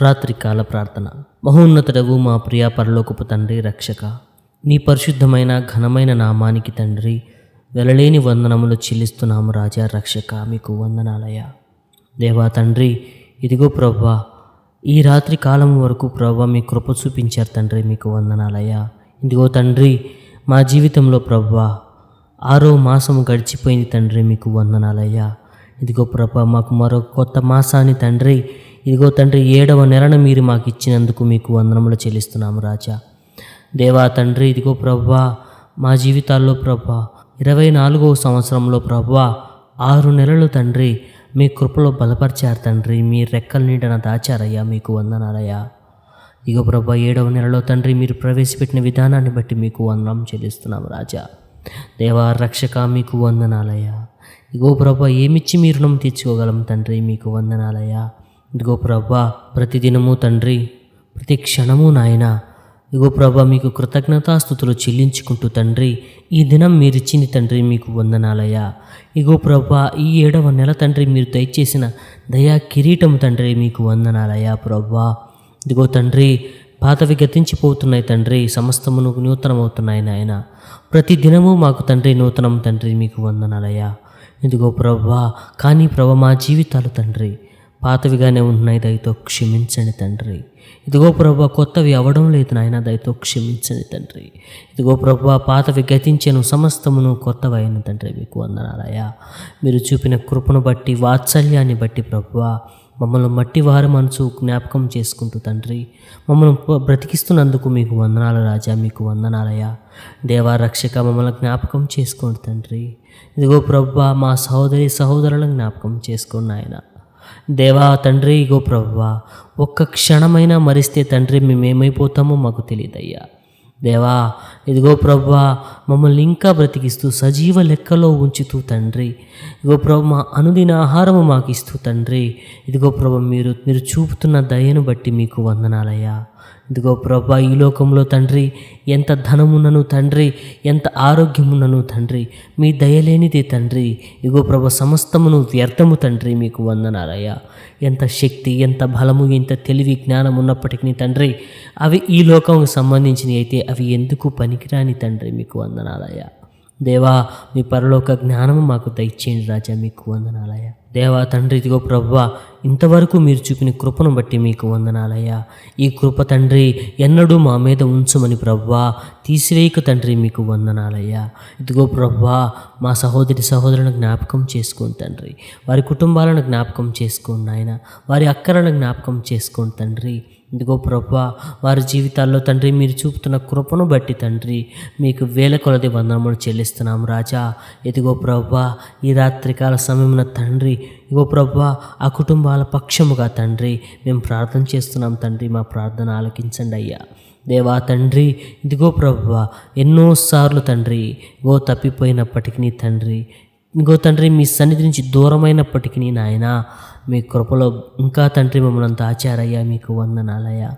రాత్రికాల ప్రార్థన. మహోన్నతుడవు మా ప్రియా పరలోకపు తండ్రి రక్షక. నీ పరిశుద్ధమైన ఘనమైన నామానికి తండ్రి వెలలేని వందనములు చెల్లిస్తున్నాము రాజా రక్షక మీకు వందనాలయ దేవా తండ్రి ఇదిగో ప్రభా ఈ రాత్రి కాలం వరకు ప్రభా మీ కృప చూపించారు తండ్రి మీకు వందనాలయ్యా. ఇదిగో తండ్రి మా జీవితంలో ప్రభా ఆరో మాసము గడిచిపోయింది తండ్రి మీకు వందనాలయ్యా. ఇదిగో ప్రభా మాకు మరో కొత్త మాసాన్ని తండ్రి ఇదిగో తండ్రి ఏడవ నెలను మీరు మాకు ఇచ్చినందుకు మీకు వందనములు చెల్లిస్తున్నాము రాజా. దేవా తండ్రి ఇదిగో ప్రభా మా జీవితాల్లో ప్రభా ఇరవై నాలుగవ సంవత్సరంలో ప్రభా ఆరు నెలలు తండ్రి మీ కృపలో బలపరిచారు తండ్రి మీ రెక్కల నీడన దాచారయ్యా మీకు వందనాలయ్యా. ఇగో ప్రభా ఏడవ నెలలో తండ్రి మీరు ప్రవేశపెట్టిన విధానాన్ని బట్టి మీకు వందనం చెల్లిస్తున్నాం రాజా. దేవా రక్షక మీకు వందనాలయ్యా. ఇగో ప్రభా ఏమిచ్చి మీ రుణం తీర్చుకోగలం తండ్రి మీకు వందనాలయ్యా. ఇదిగో ప్రభా ప్రతిదినము తండ్రి ప్రతి క్షణము నాయన ఇగో ప్రభా మీకు కృతజ్ఞతాస్థుతులు చెల్లించుకుంటూ తండ్రి ఈ దినం మీరు ఇచ్చింది తండ్రి మీకు వందనాలయ్యా. ఇగో ప్రభా ఈ ఏడవ నెల తండ్రి మీరు దయచేసిన దయా కిరీటం తండ్రి మీకు వందనాలయ్యా ప్రభా. ఇదిగో తండ్రి పాతవి గతించిపోతున్నాయి తండ్రి సమస్తమును నూతనమవుతున్నాయి నాయన. ప్రతి దినము మాకు తండ్రి నూతనం తండ్రి మీకు వందనాలయ్యా. ఇదిగో ప్రభా కానీ ప్రభ మా జీవితాలు తండ్రి పాతవిగానే ఉన్నాయి దయతో క్షమించండి తండ్రి. ఇదిగో ప్రభా కొత్తవి అవడం లేదు నాయన దయతో క్షమించండి తండ్రి. ఇదిగో ప్రభా పాతవి గతించను సమస్తమును కొత్తవైన తండ్రి మీకు వందనాలయ్యా. మీరు చూపిన కృపను బట్టి వాత్సల్యాన్ని బట్టి ప్రభా మమ్మల్ని మట్టి వారి మనసు జ్ఞాపకం చేసుకుంటూ తండ్రి మమ్మల్ని బ్రతికిస్తున్నందుకు మీకు వందనాలు రాజా మీకు వందనాలయ్యా. దేవా రక్షక మమ్మల్ని జ్ఞాపకం చేసుకోండి తండ్రి. ఇదిగో ప్రభా మా సహోదరి సహోదరులను జ్ఞాపకం చేసుకోండి ఆయన దేవా తండ్రి ఇగో ప్రవ్వా ఒక్క క్షణమైనా మరిస్తే తండ్రి మేమేమైపోతామో మాకు తెలియదయ్యా దేవా ఇదిగో ప్రవ్వా మమ్మల్ని ఇంకా బ్రతికిస్తూ సజీవ లెక్కలో ఉంచుతూ తండ్రి. ఇదిగో ప్రభు మా అనుదిన ఆహారము మాకు ఇస్తూ తండ్రి. ఇదిగో ప్రభు మీరు మీరు చూపుతున్న దయను బట్టి మీకు వందనాలయ్యా. ఇదిగో ప్రభా ఈ లోకంలో తండ్రి ఎంత ధనమున్నను తండ్రి ఎంత ఆరోగ్యమున్నను తండ్రి మీ దయలేనిదే తండ్రి. ఇదిగో ప్రభ సమస్తమును వ్యర్థము తండ్రి మీకు వందనాలయ్యా. ఎంత శక్తి ఎంత బలము ఎంత తెలివి జ్ఞానం ఉన్నప్పటికీ తండ్రి అవి ఈ లోకంకు సంబంధించినవి అయితే అవి ఎందుకు పనికిరాని తండ్రి మీకు వందనాలయ్యా. దేవా మీ పరలోక జ్ఞానము మాకు దయచేయండి రాజా మీకు వందనాలయ్యా. దేవా తండ్రి ఇదిగో ప్రభా ఇంతవరకు మీరు చూపిన కృపను బట్టి మీకు వందనాలయ్యా. ఈ కృప తండ్రి ఎన్నడూ మా మీద ఉంచమని ప్రవ్వా. తీసివేయక తండ్రి మీకు వందనాలయ్యా. ఇదిగో ప్రవ్వా మా సహోదరి సహోదరులను జ్ఞాపకం చేసుకోండి తండ్రి. వారి కుటుంబాలను జ్ఞాపకం చేసుకోండి నాయన. వారి అక్కరలను జ్ఞాపకం చేసుకోండి తండ్రి. ఇదిగో ప్రభు వారి జీవితాల్లో తండ్రి మీరు చూపుతున్న కృపను బట్టి తండ్రి మీకు వేల కొలది వందనములు చెల్లిస్తున్నాం రాజా. ఇదిగో ప్రభా ఈ రాత్రికాల సమయమున తండ్రి ఇగో ప్రభా ఆ కుటుంబాల పక్షముగా తండ్రి మేము ప్రార్థన చేస్తున్నాం తండ్రి మా ప్రార్థన ఆలకించండి అయ్యా. దేవా తండ్రి ఇదిగో ప్రభు ఎన్నోసార్లు తండ్రి ఇగో తప్పిపోయినప్పటికీ తండ్రి ఇంకో తండ్రి మీ సన్నిధి నుంచి దూరమైనప్పటికీ నాయన మీ కృపలో ఇంకా తండ్రి మమ్మల్ని దాచారయ్యా మీకు వందనాలయ్యా.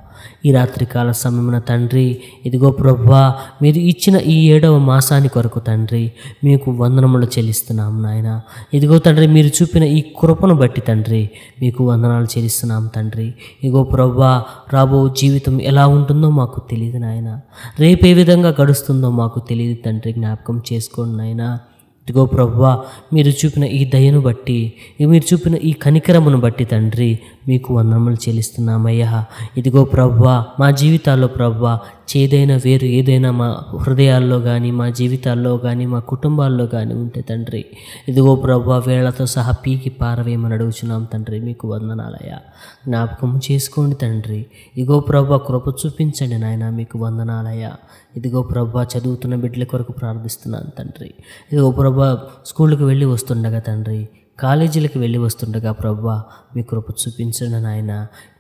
ఈ రాత్రికాల సమయమున తండ్రి ఇదిగో ప్రభా మీరు ఇచ్చిన ఈ ఏడవ మాసాని కొరకు తండ్రి మీకు వందనములు చెల్లిస్తున్నాం నాయన. ఇదిగో తండ్రి మీరు చూపిన ఈ కృపను బట్టి తండ్రి మీకు వందనాలు చెల్లిస్తున్నాం తండ్రి. ఇదిగో ప్రభా రాబో జీవితం ఎలా ఉంటుందో మాకు తెలియదు నాయన. రేపు ఏ విధంగా గడుస్తుందో మాకు తెలియదు తండ్రి జ్ఞాపకం చేసుకోండి నాయనా. ఇదిగో ప్రవ్వా మీరు చూపిన ఈ దయను బట్టి మీరు చూపిన ఈ కనికరమును బట్టి తండ్రి మీకు వందనములు చెల్లిస్తున్నామయ్యా. ఇదిగో ప్రవ్వా మా జీవితాల్లో ప్రవ్వా చేదైన వేరు ఏదైనా మా హృదయాల్లో కానీ మా జీవితాల్లో కానీ మా కుటుంబాల్లో కానీ ఉంటే తండ్రి. ఇదిగో ప్రవ్వా వేళ్ళతో సహా పీకి పారవేయమని అడుగుచున్నాం తండ్రి మీకు వందనాలయ్యా. జ్ఞాపకం చేసుకోండి తండ్రి. ఇదిగో ప్రభా కృప చూపించండి నాయన మీకు వందనాలయ్యా. ఇదిగో ప్రభా చదువుతున్న బిడ్డల కొరకు ప్రార్థిస్తున్నాను తండ్రి. ఇదిగో ప్రభా స్కూల్కి వెళ్ళి వస్తుండగా తండ్రి కాలేజీలకు వెళ్ళి వస్తుండగా ప్రభా మీ కృప చూపించండి నాయన.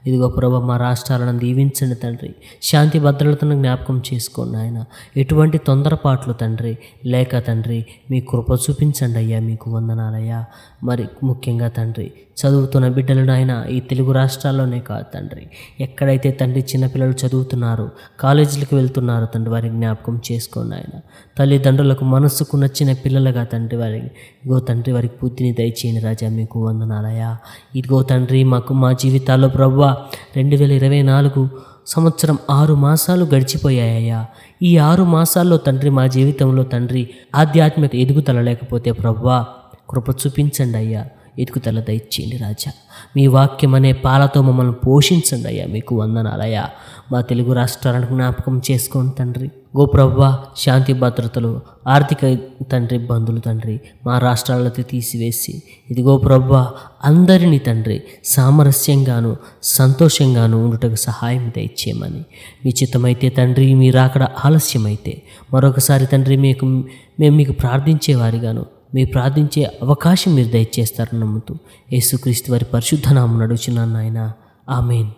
ఇదిగో ప్రభా మా రాష్ట్రాలను దీవించండి తండ్రి. శాంతి భద్రతను జ్ఞాపకం చేసుకోండి ఆయన ఎటువంటి తొందరపాట్లు తండ్రి లేక తండ్రి మీ కృప చూపించండి అయ్యా మీకు వందనాలయ్యా. మరి ముఖ్యంగా తండ్రి చదువుతున్న బిడ్డలను ఆయన ఈ తెలుగు రాష్ట్రాల్లోనే కాదు తండ్రి. ఎక్కడైతే తండ్రి చిన్నపిల్లలు చదువుతున్నారు కాలేజీలకు వెళ్తున్నారు తండ్రి వారి జ్ఞాపకం చేసుకోండి ఆయన తల్లిదండ్రులకు మనస్సుకు నచ్చిన పిల్లలుగా తండ్రి వారికి ఇదిగో తండ్రి వారికి బుద్ధిని దయచేయండి రాజా మీకు వందనాలయ్యా. ఇదిగో తండ్రి మాకు మా జీవితాల్లో ప్రవ్వా రెండు వేల ఇరవై నాలుగు సంవత్సరం ఆరు మాసాలు గడిచిపోయాయ్యా. ఈ ఆరు మాసాల్లో తండ్రి మా జీవితంలో తండ్రి ఆధ్యాత్మిక ఎదుగుదల లేకపోతే ప్రవ్వా కృప చూపించండి అయ్యా ఎదుగుదల దయచేయండి రాజా. మీ వాక్యం అనే పాలతో మమ్మల్ని పోషించండి అయ్యా. మీకు వందనాలయ్యా మా తెలుగు రాష్ట్రాలను జ్ఞాపకం చేసుకోండి తండ్రి. గో శాంతి భద్రతలు ఆర్థిక తండ్రి ఇబ్బందులు తండ్రి మా రాష్ట్రాలతో తీసివేసి ఇదిగో ప్రవ్వా అందరినీ తండ్రి సామరస్యంగాను సంతోషంగాను ఉండుటకు సహాయం దయచేయమని. మీ చిత్తమైతే తండ్రి మీరు అక్కడ ఆలస్యమైతే మరొకసారి తండ్రి మీకు మేము మీకు ప్రార్థించేవారిగాను మీరు ప్రార్థించే అవకాశం మీరు దయచేస్తారని నమ్ముతూ యేసుక్రీస్తు వారి పరిశుద్ధ నామం నడుచున్నాను నాయన. ఆమెన్.